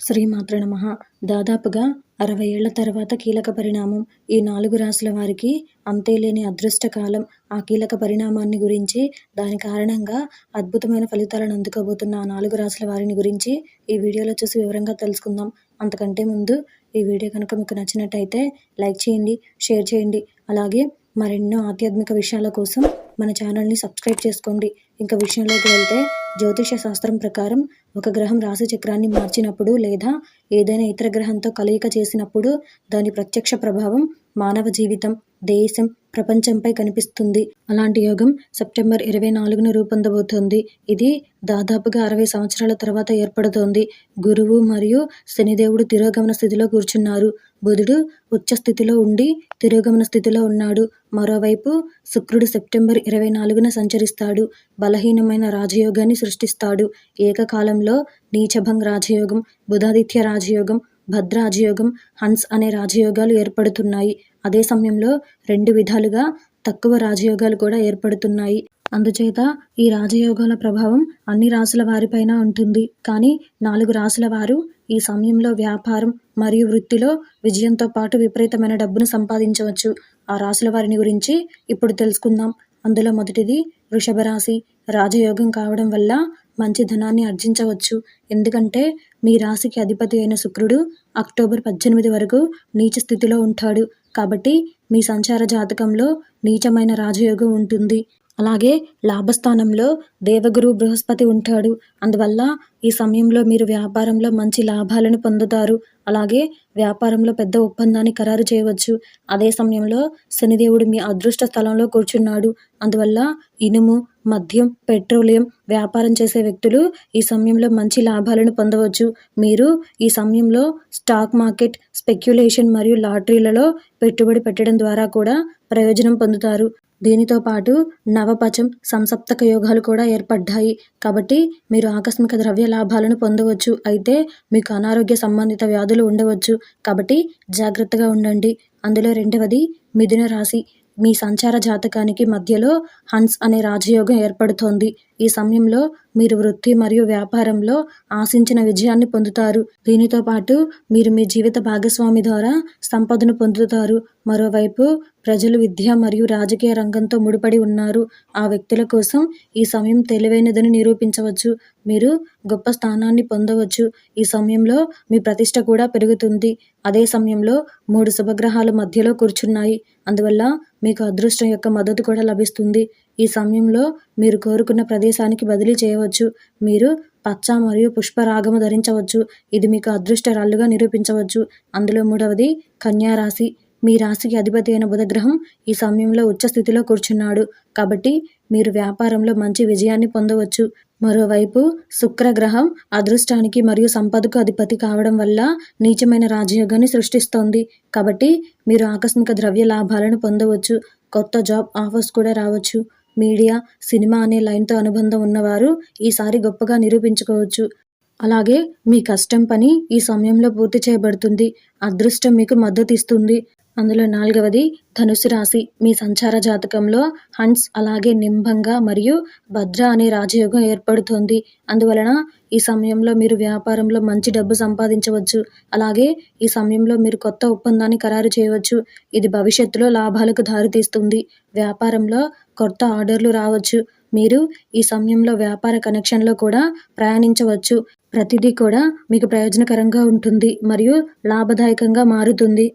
శ్రీమాత్ర నమ. దాదాపుగా అరవై ఏళ్ళ తర్వాత కీలక పరిణామం. ఈ నాలుగు రాశుల వారికి అంతేలేని అదృష్టకాలం. ఆ కీలక పరిణామాన్ని గురించి దాని కారణంగా అద్భుతమైన ఫలితాలను అందుకోబోతున్న ఆ నాలుగు రాసుల వారిని గురించి ఈ వీడియోలో చూసి వివరంగా తెలుసుకుందాం. అంతకంటే ముందు ఈ వీడియో కనుక మీకు నచ్చినట్టయితే లైక్ చేయండి షేర్ చేయండి. అలాగే మరెన్నో ఆధ్యాత్మిక విషయాల కోసం మన ఛానల్ని సబ్స్క్రైబ్ చేసుకోండి. ఇంకా విషయంలోకి వెళ్తే జ్యోతిష శాస్త్రం ప్రకారం ఒక గ్రహం రాశి చక్రాన్ని మార్చినప్పుడు లేదా ఏదైనా ఇతర గ్రహంతో కలయిక చేసినప్పుడు దాని ప్రత్యక్ష ప్రభావం మానవ జీవితం దేశం ప్రపంచంపై కనిపిస్తుంది. అలాంటి యోగం సెప్టెంబర్ ఇరవై నాలుగున రూపొందబోతోంది. ఇది దాదాపుగా అరవై సంవత్సరాల తర్వాత ఏర్పడుతోంది. గురువు మరియు శనిదేవుడు తిరోగమన స్థితిలో కూర్చున్నారు. బుధుడు ఉచ్చ స్థితిలో ఉండి తిరోగమన స్థితిలో ఉన్నాడు. మరోవైపు శుక్రుడు సెప్టెంబర్ ఇరవై నాలుగున సంచరిస్తాడు. బలహీనమైన రాజయోగాన్ని సృష్టిస్తాడు. ఏకకాలంలో నీచభంగ్ రాజయోగం బుధాదిత్య రాజయోగం భద్రాజయోగం హన్స్ అనే రాజయోగాలు ఏర్పడుతున్నాయి. అదే సమయంలో రెండు విధాలుగా తక్కువ రాజయోగాలు కూడా ఏర్పడుతున్నాయి. అందుచేత ఈ రాజయోగాల ప్రభావం అన్ని రాసుల వారిపైన ఉంటుంది. కానీ నాలుగు రాసుల వారు ఈ సమయంలో వ్యాపారం మరియు వృత్తిలో విజయంతో పాటు విపరీతమైన డబ్బును సంపాదించవచ్చు. ఆ రాసుల వారిని గురించి ఇప్పుడు తెలుసుకుందాం. అందులో మొదటిది వృషభ రాశి. రాజయోగం కావడం వల్ల మంచి ధనాన్ని ఆర్జించవచ్చు. ఎందుకంటే మీ రాశికి అధిపతి అయిన శుక్రుడు అక్టోబర్ పద్దెనిమిది వరకు నీచ స్థితిలో ఉంటాడు. కాబట్టి మీ సంచార జాతకంలో నీచమైన రాజయోగం ఉంటుంది. అలాగే లాభస్థానంలో దేవగురు బృహస్పతి ఉంటాడు. అందువల్ల ఈ సమయంలో మీరు వ్యాపారంలో మంచి లాభాలను పొందుతారు. అలాగే వ్యాపారంలో పెద్ద ఒప్పందాన్ని ఖరారు చేయవచ్చు. అదే సమయంలో శనిదేవుడు మీ అదృష్ట స్థలంలో కూర్చున్నాడు. అందువల్ల ఇనుము మద్యం పెట్రోలియం వ్యాపారం చేసే వ్యక్తులు ఈ సమయంలో మంచి లాభాలను పొందవచ్చు. మీరు ఈ సమయంలో స్టాక్ మార్కెట్ స్పెక్యులేషన్ మరియు లాటరీలలో పెట్టుబడి పెట్టడం ద్వారా కూడా ప్రయోజనం పొందుతారు. దీనితో పాటు నవపచం సంసప్తక యోగాలు కూడా ఏర్పడ్డాయి. కాబట్టి మీరు ఆకస్మిక ద్రవ్య లాభాలను పొందవచ్చు. అయితే మీకు అనారోగ్య సంబంధిత వ్యాధులు ఉండవచ్చు. కాబట్టి జాగ్రత్తగా ఉండండి. అందులో రెండవది మిథున రాశి. మీ సంచార జాతకానికి మధ్యలో హన్స్ అనే రాజయోగం ఏర్పడుతోంది. ఈ సమయంలో మీరు వృత్తి మరియు వ్యాపారంలో ఆశించిన విజయాన్ని పొందుతారు. దీనితో పాటు మీరు మీ జీవిత భాగస్వామి ద్వారా సంపదను పొందుతారు. మరోవైపు ప్రజలు విద్య మరియు రాజకీయ రంగంతో ముడిపడి ఉన్నారు. ఆ వ్యక్తుల కోసం ఈ సమయం తెలివైనదని నిరూపించవచ్చు. మీరు గొప్ప స్థానాన్ని పొందవచ్చు. ఈ సమయంలో మీ ప్రతిష్ట కూడా పెరుగుతుంది. అదే సమయంలో మూడు శుభగ్రహాలు మధ్యలో కూర్చున్నాయి. అందువల్ల మీకు అదృష్టం యొక్క మద్దతు కూడా లభిస్తుంది. ఈ సమయంలో మీరు కోరుకున్న ప్రదేశానికి బదిలీ చేయవచ్చు. మీరు పచ్చ మరియు పుష్పరాగము ధరించవచ్చు. ఇది మీకు అదృష్ట రాళ్ళుగా నిరూపించవచ్చు. అందులో మూడవది కన్యారాశి మీ రాశికి అధిపతి అయిన బుధగ్రహం ఈ సమయంలో ఉచ్చ స్థితిలో కూర్చున్నాడు. కాబట్టి మీరు వ్యాపారంలో మంచి విజయాన్ని పొందవచ్చు. మరోవైపు శుక్రగ్రహం అదృష్టానికి మరియు సంపదకు అధిపతి కావడం వల్ల నీచమైన రాజయోగాన్ని సృష్టిస్తోంది. కాబట్టి మీరు ఆకస్మిక ద్రవ్య లాభాలను పొందవచ్చు. కొత్త జాబ్ ఆఫర్స్ కూడా రావచ్చు. మీడియా సినిమా అనే లైన్తో అనుబంధం ఉన్నవారు ఈసారి గొప్పగా నిరూపించుకోవచ్చు. అలాగే మీ కష్టం పని ఈ సమయంలో పూర్తి చేయబడుతుంది. అదృష్టం మీకు మద్దతు ఇస్తుంది. అందులో నాలుగవది ధనుసు రాశి. మీ సంచార జాతకంలో హన్స్ అలాగే నింబంగా మరియు భద్ర అనే రాజయోగం ఏర్పడుతోంది. అందువలన ఈ సమయంలో మీరు వ్యాపారంలో మంచి డబ్బు సంపాదించవచ్చు. అలాగే ఈ సమయంలో మీరు కొత్త ఒప్పందాన్ని ఖరారు చేయవచ్చు. ఇది భవిష్యత్తులో లాభాలకు దారితీస్తుంది వ్యాపారంలో కొత్త ఆర్డర్లు రావచ్చు. మీరు ఈ సమయంలో వ్యాపార కనెక్షన్లో కూడా ప్రయాణించవచ్చు. ప్రతిదీ కూడా మీకు ప్రయోజనకరంగా ఉంటుంది మరియు లాభదాయకంగా మారుతుంది.